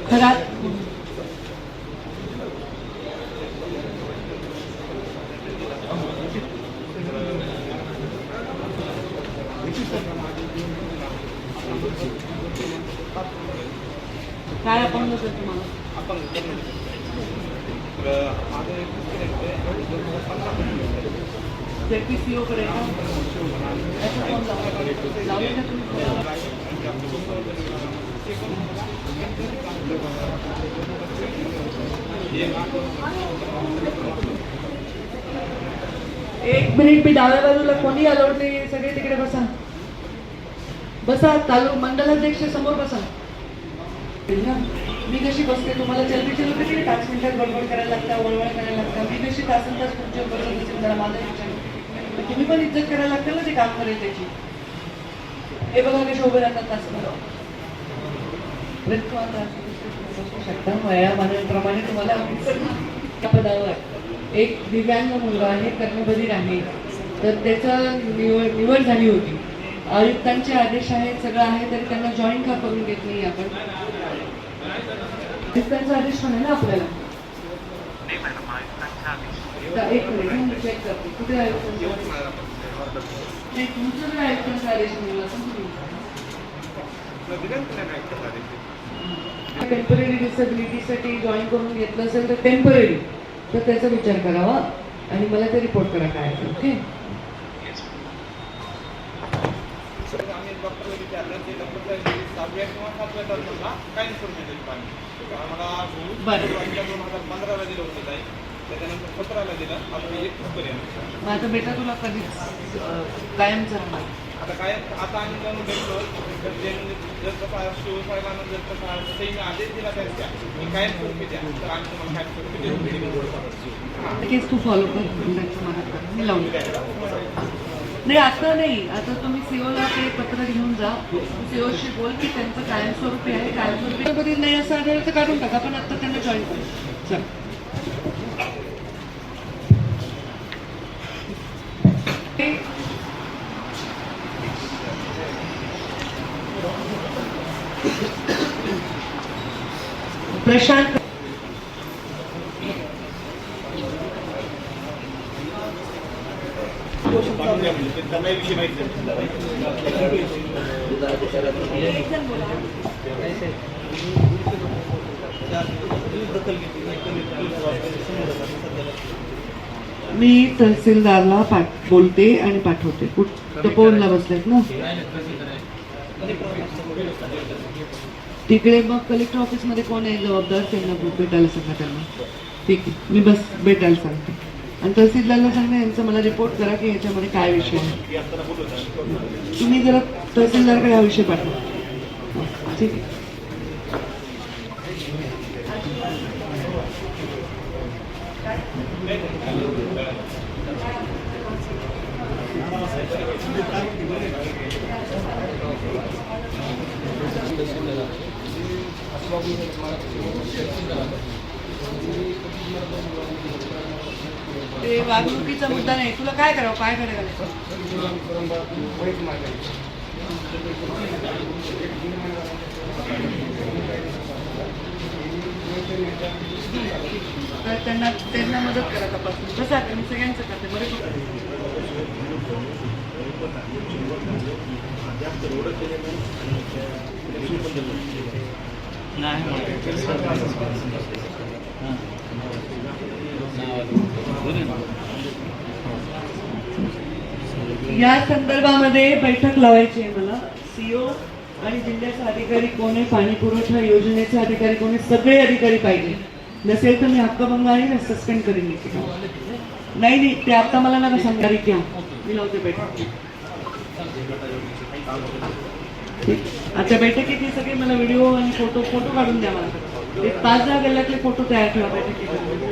घरात. काय आपण होतं तुम्हाला? आपण माझं एक ते सीओ कडे लावले तुम्ही. एक मिनिट मी डाव्या बाजूला कोणी अलाउड नाही सगळे तिकडे बसा. बसा तालुक मंडलाध्यक्ष समोर बसा. मी कशी बसते तुम्हाला चलबी चलू किती पाच मिनिटात बडबड करायला लागता वळवळ करायला लागता? मी कशी तासन तास तुमच्या बरोबर असेल जरा माझा विचार तुम्ही पण इज्जत करायला लागतं ना ते काम करेल त्याची. हे बघा कशी उभे राहतात तास शकता वयामानाप्रमाणे तुम्हाला त्या पदावर एक दिव्यांग मुलगा आहे कर्मबधीर आहे तर त्याचं निवड निवड झाली होती. आयुक्तांचे आदेश आहेत सगळं आहे तरी त्यांना जॉईन का करून घेत नाही आपण? आयुक्तांचा आदेश ना आपल्याला? तर एक मिनिट चेक करते. कुठे आयुक्तांचा आदेश? नाही तुमचं जर आयुक्तांचा आदेश मिळाला टेंपररी डिसेबिलिटीसाठी जॉईन करून घेतलं असेल तर टेंपररी तर त्याचा विचार करावा आणि मला ते रिपोर्ट करा काय ओके आम्ही डॉक्टरला विचारलं ते डॉक्टर सहाव्या किंवा सातव्या तारखेला काय इन्फॉर्मेशन पाहिजे आम्हाला बरं. दोन हजार पंधराला दिलं होतं ताई. त्याच्यानंतर सतराला दिलं. आता एकवीस पर्यंत मग आता बेटा तुला कधी कायमचं राहणार आता काय आता आम्ही जाऊन भेटलो. तर ते जर शिवसाहेबांना जर तसा त्यांनी आदेश दिला त्यांच्या की काय स्वरूपी द्या. तर आम्ही तुम्हाला काय स्वरूपी देऊ. केस तू फॉलो कर. त्यांचं मदत कर. मी लावून नाही आता नाही. आता तुम्ही सीओला ते पत्र घेऊन जा. सीओशी बोल की त्यांचं कायमस्वरूपी आहे कायमस्वरूपी नाही असं आढळलं तर काढून टाका. पण आता त्यांना जॉईन करू. चल. प्रशांत मी तहसीलदारला पाठ बोलते आणि पाठवते. कुठं पोनला बसलेत ना. तिकडे मग कलेक्टर ऑफिसमध्ये कोण आहे? जबाबदार त्यांना भेटायला सांगा त्यांना. ठीक आहे. मी बस भेटायला सांगते. आणि तहसीलदारला सांगा यांचा मला रिपोर्ट करा की याच्यामध्ये काय विषय आहे. तुम्ही जरा तहसीलदारकडे हा विषय पाठवा. ठीक आहे. ते वागणुकीचा मुद्दा नाही तुला काय करावं काय करायला तर त्यांना त्यांना मदत करा तपासून कसं आता मी सगळ्यांचं करते बरं या संदर्भामध्ये बैठक लावायची आहे मला. सीओ आणि जिल्ह्याचा अधिकारी कोण आहे? पाणी पुरवठा योजनेचे अधिकारी कोण आहे? सगळे अधिकारी पाहिजे. नसेल तर मी हक्कभंग आणि सस्पेंड करेन नाही नाही ते आता मला नका सांगणार घ्या. मी लावते बैठक. ठीक. आता बैठकीत सगळे मला व्हिडिओ आणि फोटो फोटो काढून द्या मला ते पाच जागा गल्ल्यातले फोटो तयार ठेवा बैठकीत